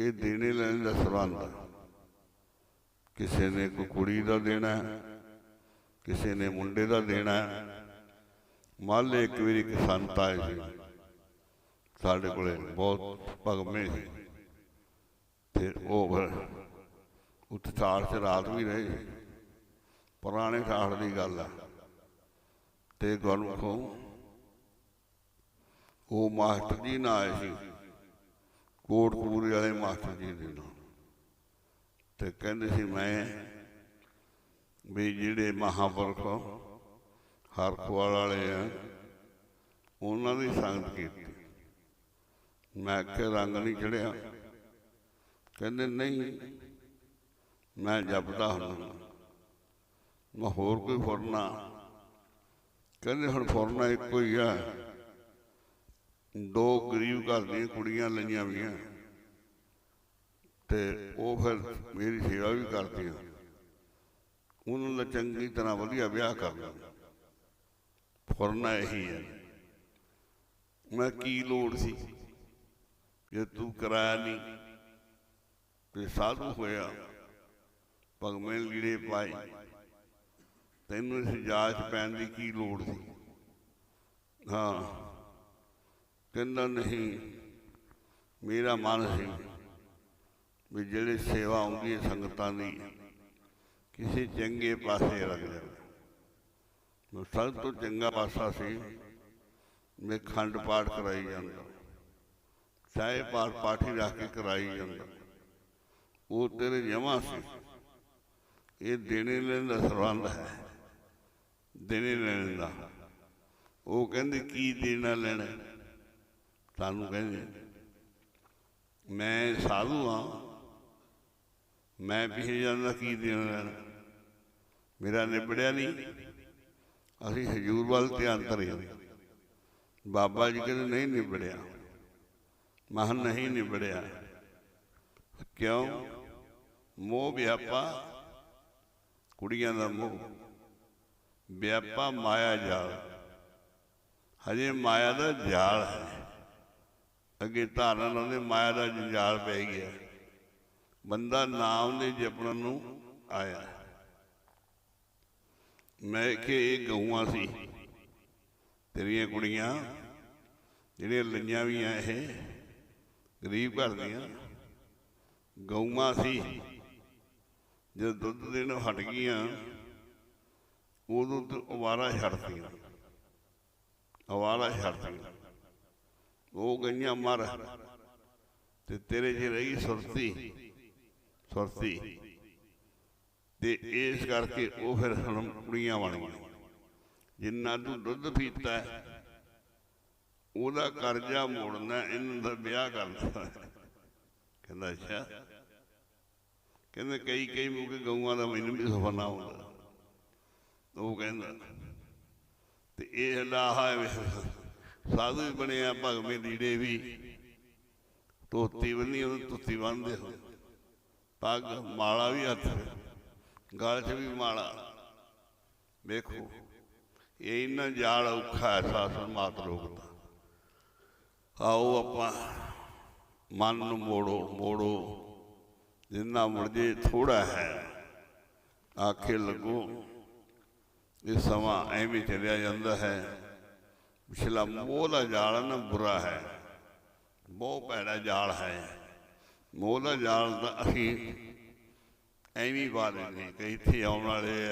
ਇਹ ਦੇਣੇ ਲੈਣ ਦਾ ਸੰਬੰਧ ਕਿਸੇ ਨੇ ਕੋਈ ਕੁੜੀ ਦਾ ਦੇਣਾ ਕਿਸੇ ਨੇ ਮੁੰਡੇ ਦਾ ਦੇਣਾ ਹੈ। ਇੱਕ ਵਾਰੀ ਇੱਕ ਸੰਤ ਆਏ ਸੀ। ਸਾਡੇ ਕੋਲੇ ਬਹੁਤ ਭਗਮੇ ਸੀ। ਤੇ ਉਹ ਫਿਰ ਉੱਥੇ ਠਾਠ ਚ ਰਾਤ ਵੀ ਰਹੇ ਸੀ। ਪੁਰਾਣੇ ਠਾਠ ਦੀ ਗੱਲ ਆ। ਤੇ ਗੁਰਮੁਖੋਂ ਉਹ ਮਾਸਟਰ ਜੀ ਨਾਲ ਆਏ ਸੀ। ਕੋਟਕਪੂਰੇ ਵਾਲੇ ਮਾਸਟਰ ਜੀ ਦੇ ਨਾਲ। ਤੇ ਕਹਿੰਦੇ ਸੀ ਮੈਂ ਵੀ ਜਿਹੜੇ ਮਹਾਂਪੁਰਖ ਹਰਖਵਾਲ ਵਾਲੇ ਆ, ਉਹਨਾਂ ਦੀ ਸੰਗਤ ਕੀਤੀ। ਮੈਂ ਕਿ ਰੰਗ ਨਹੀਂ ਚੜਿਆ। ਕਹਿੰਦੇ, ਨਹੀਂ, ਮੈਂ ਜਪਦਾ ਹੁੰਦਾ। ਮੈਂ ਹੋਰ ਕੋਈ ਫੁਰਨਾ? ਕਹਿੰਦੇ, ਹੁਣ ਫੁਰਨਾ ਇੱਕੋ ਹੀ ਆ। ਦੋ ਗਰੀਬ ਘਰ ਦੀਆਂ ਕੁੜੀਆਂ ਲਈਆਂ ਵੀਆਂ ਤੇ ਉਹ ਫਿਰ ਮੇਰੀ ਸੇਵਾ ਵੀ ਕਰਦੀਆਂ। ਉਹਨਾਂ ਦਾ ਚੰਗੀ ਤਰ੍ਹਾਂ ਵਧੀਆ ਵਿਆਹ ਕਰਨਾ ਫੁਰਨਾ ਇਹੀ ਹੈ। ਮੈਂ ਕੀ ਲੋੜ ਸੀ? ਜੇ ਤੂੰ ਕਰਾਇਆ ਨਹੀਂ, ਤੇ ਸਾਧੂ ਹੋਇਆ। ਭਗਵੇਂ ਲੀੜੇ ਪਾਏ। ਤੈਨੂੰ ਇਸ ਜਾਂਚ ਪੈਣ ਦੀ ਕੀ ਲੋੜ ਸੀ? ਹਾਂ। ਕਹਿੰਦਾ ਨਹੀਂ, ਮੇਰਾ ਮਨ ਸੀ ਵੀ ਜਿਹੜੇ ਸੇਵਾ ਆਉਂਦੀ ਹੈ, ਸੰਗਤਾਂ ਦੀ, ਕਿਸੇ ਚੰਗੇ ਪਾਸੇ ਲੱਗ ਜਾਵੇ। ਮੈਂ ਸਭ ਤੋਂ ਚੰਗਾ ਪਾਸਾ ਸੀ, ਮੈਂ ਖੰਡ ਪਾਠ ਕਰਾਈ ਜਾਂਦਾ। ਚਾਹੇ ਪਾਠ ਪਾਠੀ ਰੱਖ ਕੇ ਕਰਾਈ ਜਾਂਦਾ। ਉਹ ਤੇਰੇ ਜਮਾ ਸੀ। ਇਹ ਦੇਣੇ ਲੈਣ ਦਾ ਸਰਬੰਧ ਹੈ। ਦੇਣੇ ਲੈਣ ਦਾ। ਉਹ ਕਹਿੰਦੇ, ਕੀ ਦੇਣਾ ਲੈਣਾ ਸਾਨੂੰ ਕਹਿੰਦੇ ਮੈਂ ਸਾਧੂ ਹਾਂ, ਮੈਂ ਪਿਛੇ ਜਾਂਦਾ ਕੀ ਦੇਣਾ ਲੈਣਾ। ਮੇਰਾ ਨਿਬੜਿਆ ਨਹੀਂ। ਅਸੀਂ ਹਜੂਰ ਵੱਲ ਧਿਆਨ ਧਰਿਆ। ਬਾਬਾ ਜੀ ਕਹਿੰਦੇ, ਨਹੀਂ ਨਿਬੜਿਆ। ਮਨ ਨਹੀਂ ਨਿਬੜਿਆ। ਕਿਉਂ? ਮੋਹ ਵਿਆਪਾ, ਕੁੜੀਆਂ ਦਾ ਮੋਹ। ਵਿਆਪਾ ਮਾਇਆ ਜਾਲ। ਹਜੇ ਮਾਇਆ ਦਾ ਜਾਲ ਹੈ। ਅੱਗੇ ਧਾਰਨ ਲਾਉਂਦੇ ਮਾਇਆ ਦਾ ਜੰਜਾਲ ਪੈ ਗਿਆ। ਬੰਦਾ ਨਾਮ ਦੇ ਜਪਣ ਨੂੰ ਆਇਆ। ਮੈਂ ਕਿ ਇਹ ਗਊਆਂ ਸੀ। ਤੇਰੀਆਂ ਕੁੜੀਆਂ, ਜਿਹੜੀਆਂ ਲਈਆਂ ਵੀ ਆ ਇਹ, ਗਰੀਬ ਘਰ ਦੀਆਂ, ਗਊਆਂ ਸੀ। ਜਦ ਦੁੱਧ ਦੇਣ ਹਟ ਗਈਆਂ, ਉਦੋਂ ਤੇ ਅਵਾਰਾ ਛੱਡਦੀਆਂ ਅਵਾਰਾ ਛੱਡਤੀਆਂ ਉਹ ਗਈਆਂ ਮਰ। ਤੇ ਤੇਰੇ 'ਚ ਰਹੀ ਸੁਰਤੀ। ਸੁਰਤੀ। ਤੇ ਇਸ ਕਰਕੇ ਉਹ ਫਿਰ ਹੁਣ ਕੁੜੀਆਂ ਬਣ ਗਈਆਂ। ਜਿੰਨਾ ਤੂੰ ਦੁੱਧ ਪੀਤਾ ਉਹਦਾ ਕਰਜ਼ਾ ਮੋੜਨਾ, ਇਹਨਾਂ ਦਾ ਵਿਆਹ ਕਰਨਾ ਕਹਿੰਦਾ, ਅੱਛਾ। ਕਹਿੰਦੇ, ਕਈ ਕਈ ਮੁਕੇ ਗਊਆਂ ਦਾ ਮੈਨੂੰ ਵੀ ਸੁਪਨਾ ਆਉਂਦਾ ਉਹ ਕਹਿੰਦਾ, ਤੇ ਇਹ ਲਾਹਾ ਹੈ ਸਾਧੂ ਵੀ ਬਣਿਆ ਭਗਵੇਂ ਲੀੜੇ ਵੀ। ਧੋਤੀ ਬੰਨੀ ਉਹ ਧੋਤੀ ਬੰਨਦੇ ਹੋ ਪੱਗ, ਮਾਲਾ ਵੀ ਹੱਥ ਗਲ 'ਚ ਵੀ ਮਾਲਾ। ਵੇਖੋ, ਇਹ ਇੰਨਾ ਜਾਲ ਔਖਾ ਹੈ ਸਾਸਨ ਮਾਤ ਲੋਕ ਦਾ ਆਓ ਆਪਾਂ, ਮਨ ਨੂੰ ਮੋੜੋ ਮੋੜੋ। ਜਿੰਨਾ ਮੁੜ ਜੇ ਥੋੜਾ ਹੈ, ਆਖੇ ਲੱਗੋ, ਇਹ ਸਮਾਂ ਐਵੇਂ ਚੱਲਿਆ ਜਾਂਦਾ ਹੈ। ਪਿਛਲਾ ਮੋਹ ਦਾ ਜਾਲ ਹੈ ਨਾ, ਬੁਰਾ ਹੈ। ਬਹੁਤ ਭੈੜਾ ਜਾਲ ਹੈ। ਮੋਹ ਦਾ ਜਾਲ ਤਾਂ ਅਸੀਂ ਐਵੇਂ ਹੀ ਪਾ ਲੈਂਦੇ ਕਿ ਇੱਥੇ ਆਉਣ ਵਾਲੇ